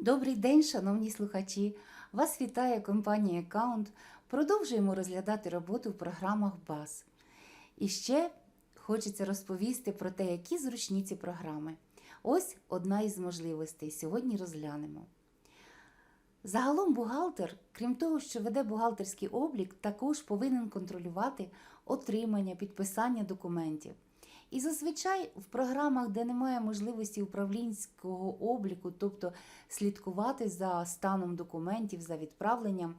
Добрий день, шановні слухачі! Вас вітає компанія Account. Продовжуємо розглядати роботу в програмах BAS. І ще хочеться розповісти про те, які зручні ці програми. Ось одна із можливостей. Сьогодні розглянемо. Загалом бухгалтер, крім того, що веде бухгалтерський облік, також повинен контролювати отримання, підписання документів. І зазвичай в програмах, де немає можливості управлінського обліку, тобто слідкувати за станом документів, за відправленням,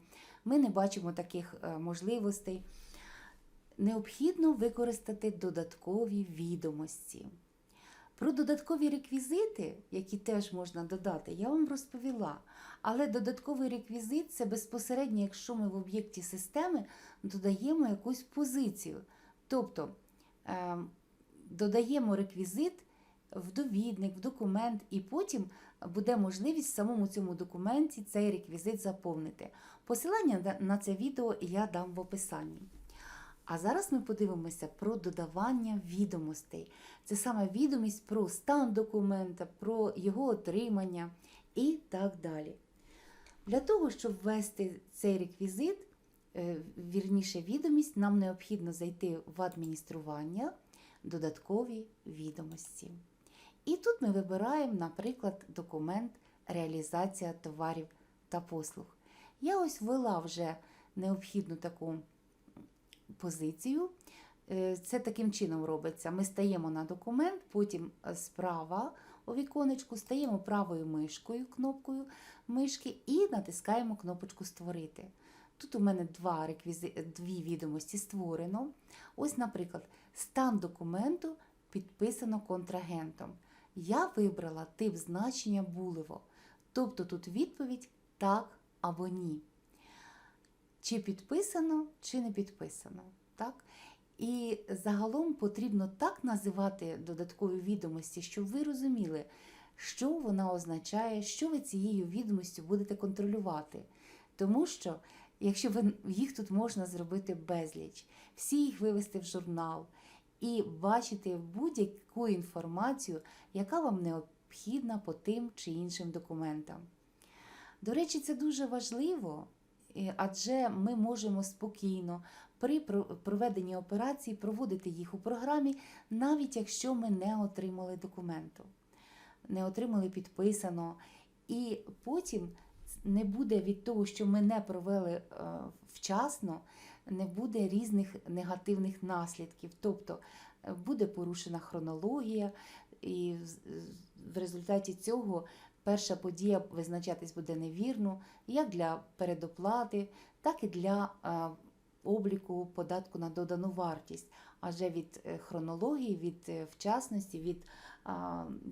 ми не бачимо таких е, можливостей. Необхідно використати додаткові відомості. Про додаткові реквізити, які теж можна додати, я вам розповіла. Але додатковий реквізит це безпосередньо, якщо ми в об'єкті системи додаємо якусь позицію. Тобто е, додаємо реквізит в довідник, в документ, і потім буде можливість в самому цьому документі цей реквізит заповнити. Посилання на- це відео я дам в описанні. А зараз ми подивимося про додавання відомостей. Це саме відомість про стан документа, про його отримання і так далі. Для того, щоб ввести цей реквізит, е, вірніше відомість, нам необхідно зайти в адміністрування, додаткові відомості. І тут ми вибираємо, наприклад, документ реалізація товарів та послуг. Я ось ввела вже необхідну таку позицію. Е, Це таким чином робиться. Ми стаємо на документ, потім е, справа у віконечку стаємо правою мишкою, кнопкою мишки і натискаємо кнопочку Створити. Тут у мене два реквізи... дві відомості створено. Ось, наприклад, стан документу підписано контрагентом. Я вибрала тип значення булево. Тобто тут відповідь так або ні. Чи підписано, чи не підписано. Так? І загалом потрібно так називати додаткові відомості, щоб ви розуміли, що вона означає, що ви цією відомістю будете контролювати. Тому що, якщо їх тут можна зробити безліч, всі їх вивести в журнал і бачити будь-яку інформацію, яка вам необхідна по тим чи іншим документам. До речі, це дуже важливо, адже ми можемо спокійно при проведенні операцій проводити їх у програмі, навіть якщо ми не отримали документу, не отримали підписано. І потім не буде від того, що ми не провели е, вчасно, не буде різних негативних наслідків. Тобто е, буде порушена хронологія, і в результаті цього перша подія визначатись буде невірно, як для передоплати, так і для е, обліку податку на додану вартість. Адже від хронології, від вчасності, від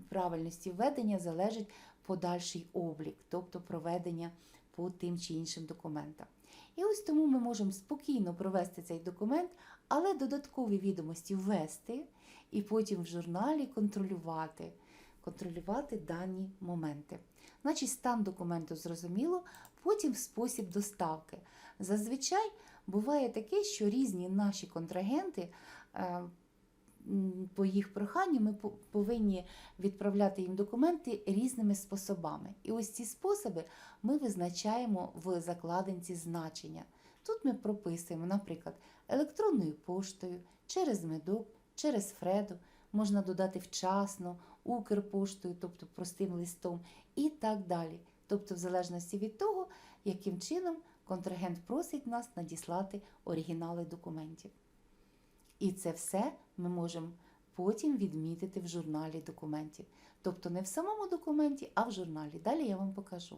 правильності введення залежить подальший облік, тобто проведення по тим чи іншим документам. І ось тому ми можемо спокійно провести цей документ, але додаткові відомості ввести і потім в журналі контролювати, контролювати дані моменти. Значить, стан документу зрозуміло, потім спосіб доставки. Зазвичай буває таке, що різні наші контрагенти. По їх проханню ми повинні відправляти їм документи різними способами. І ось ці способи ми визначаємо в закладинці значення. Тут ми прописуємо, наприклад, електронною поштою, через медок, через Фреду, можна додати вчасно, Укрпоштою, тобто простим листом, і так далі. Тобто, в залежності від того, яким чином контрагент просить нас надіслати оригінали документів. І це все ми можемо потім відмітити в журналі документів. Тобто не в самому документі, а в журналі. Далі я вам покажу.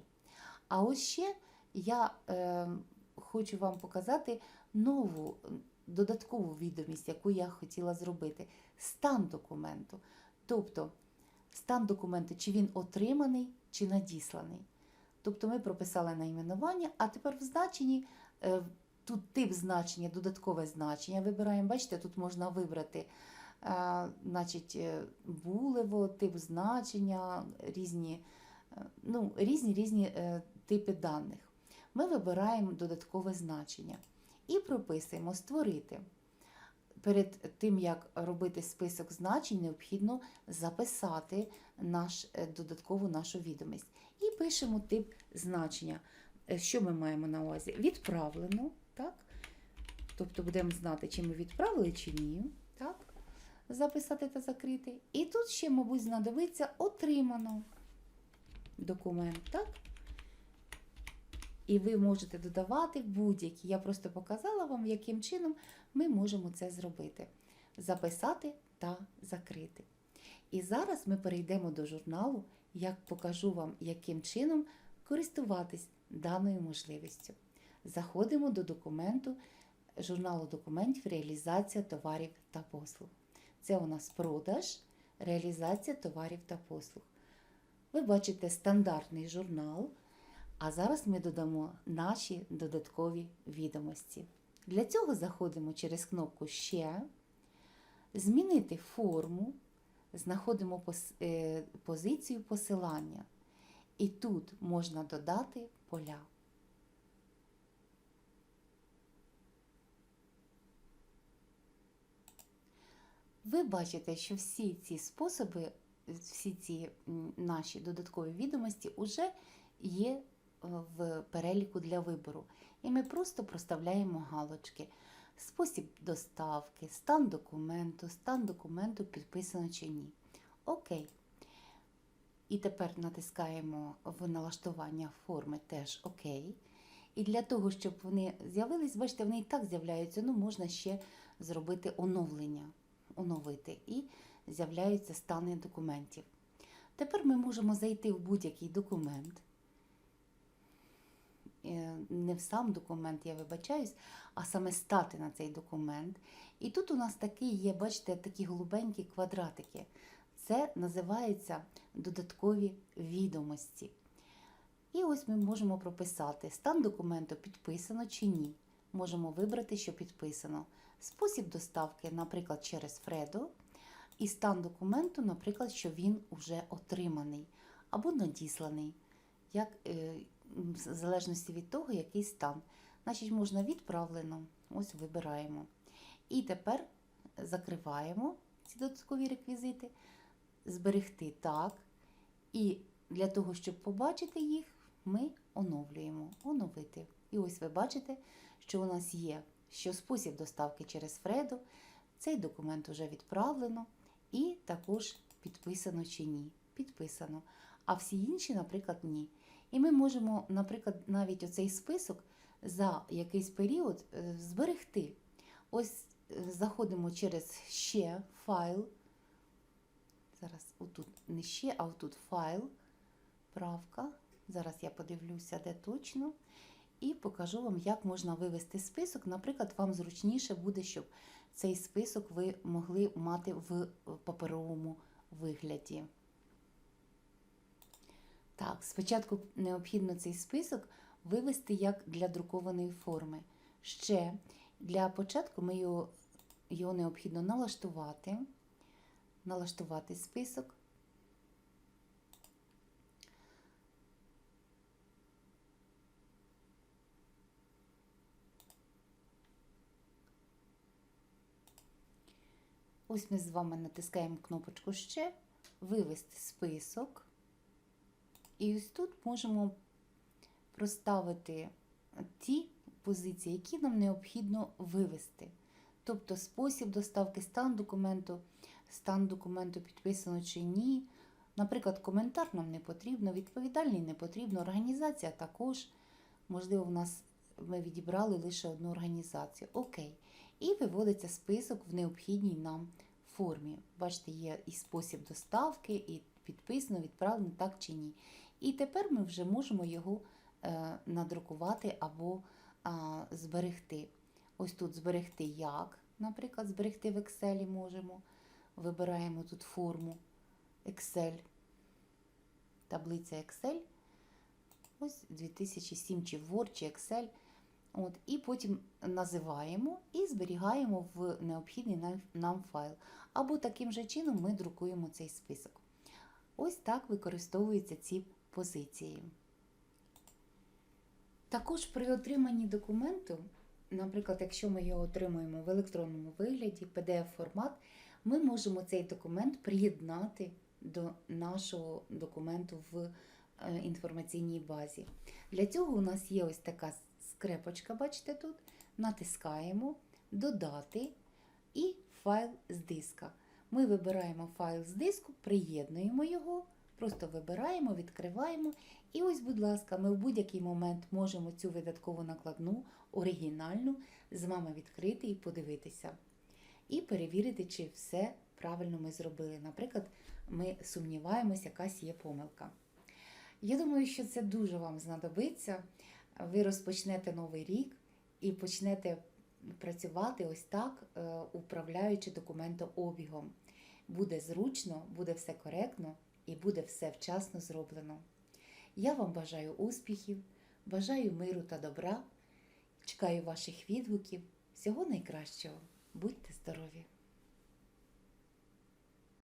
А ось ще я е, хочу вам показати нову додаткову відомість, яку я хотіла зробити: стан документу. Тобто стан документу, чи він отриманий, чи надісланий. Тобто ми прописали найменування, а тепер в значенні е, тут тип значення, додаткове значення вибираємо. Бачите, тут можна вибрати е, значить, е, булево, тип значення, різні, е, ну, різні, різні типи даних. Ми вибираємо додаткове значення і прописуємо створити. Перед тим, як робити список значень, необхідно записати наш, додаткову нашу відомість. І пишемо тип значення. Що ми маємо на увазі? Відправлено, так? Тобто будемо знати, чи ми відправили, чи ні. Так? Записати та закрити. І тут ще, мабуть, знадобиться отримано документ, так? І ви можете додавати будь-які. Я просто показала вам, яким чином ми можемо це зробити. Записати та закрити. І зараз ми перейдемо до журналу, як покажу вам, яким чином користуватись даною можливістю. Заходимо до документу журналу документів реалізація товарів та послуг. Це у нас продаж, реалізація товарів та послуг. Ви бачите стандартний журнал, а зараз ми додамо наші додаткові відомості. Для цього заходимо через кнопку Ще, змінити форму, знаходимо е, позицію посилання. І тут можна додати поля. Ви бачите, що всі ці способи, всі ці наші додаткові відомості вже є е, в переліку для вибору. І ми просто проставляємо галочки. Спосіб доставки, стан документу, стан документу підписано чи ні. Окей. І тепер натискаємо в налаштування форми теж ОК. І для того, щоб вони з'явились, бачите, вони і так з'являються, ну можна ще зробити оновлення, оновити, і з'являються стани документів. Тепер ми можемо зайти в будь-який документ. Е, Не в сам документ, я вибачаюсь, а саме стати на цей документ. І тут у нас такий є, бачите, такі голубенькі квадратики. Це називається додаткові відомості. І ось ми можемо прописати стан документу підписано чи ні. Можемо вибрати, що підписано. Спосіб доставки, наприклад, через Фредо. І стан документу, наприклад, що він вже отриманий або надісланий, як, е, в залежності від того, який стан. Значить, можна відправлено. Ось вибираємо. І тепер закриваємо ці додаткові реквізити зберегти так. І для того, щоб побачити їх, ми оновлюємо. Оновити. І ось ви бачите, що у нас є що спосіб доставки через Фредо. Цей документ вже відправлено, і також підписано чи ні. Підписано. А всі інші, наприклад, ні. І ми можемо, наприклад, навіть оцей список за якийсь період е, зберегти. Ось е, заходимо через ще файл. Зараз отут не ще, а отут файл, правка. Зараз я подивлюся, де точно. І покажу вам, як можна вивести список. Наприклад, вам зручніше буде, щоб цей список ви могли мати в паперовому вигляді. Так, спочатку необхідно цей список вивести як для друкованої форми. Ще для початку ми його, його необхідно налаштувати налаштувати список. Ось ми з вами натискаємо кнопочку Ще, вивести список. І ось тут можемо проставити ті позиції, які нам необхідно вивести. Тобто спосіб доставки стан документу, стан документу підписано чи ні. Наприклад, коментар нам не потрібно, відповідальний не потрібно, організація також. Можливо, в нас ми відібрали лише одну організацію. Окей. І виводиться список в необхідній нам формі. Бачите, є і спосіб доставки, і підписано, відправлено так чи ні. І тепер ми вже можемо його е, надрукувати або зберегти. Ось тут зберегти як, наприклад, зберегти в Excel можемо. Вибираємо тут форму Excel, таблиця Excel. Ось 2007 чи Word, чи Excel. От, І потім називаємо і зберігаємо в необхідний нам- файл. Або таким же чином ми друкуємо цей список. Ось так використовуються ці позиції. Також при отриманні документу, наприклад, якщо ми його отримуємо в електронному вигляді, PDF-формат, ми можемо цей документ приєднати до нашого документу в е, інформаційній базі. Для цього у нас є ось така скрепочка, бачите тут. Натискаємо Додати і файл з диска. Ми вибираємо файл з диску, приєднуємо його, просто вибираємо, відкриваємо. І ось, будь ласка, ми в будь-який момент можемо цю видаткову накладну, оригінальну, з вами відкрити і подивитися. І перевірити, чи все правильно ми зробили. Наприклад, ми сумніваємось, якась є помилка. Я думаю, що це дуже вам знадобиться. Ви розпочнете новий рік і почнете працювати ось так, е, управляючи документообігом. Буде зручно, буде все коректно і буде все вчасно зроблено. Я вам бажаю успіхів, бажаю миру та добра. Чекаю ваших відгуків. Всього найкращого. Будьте здорові!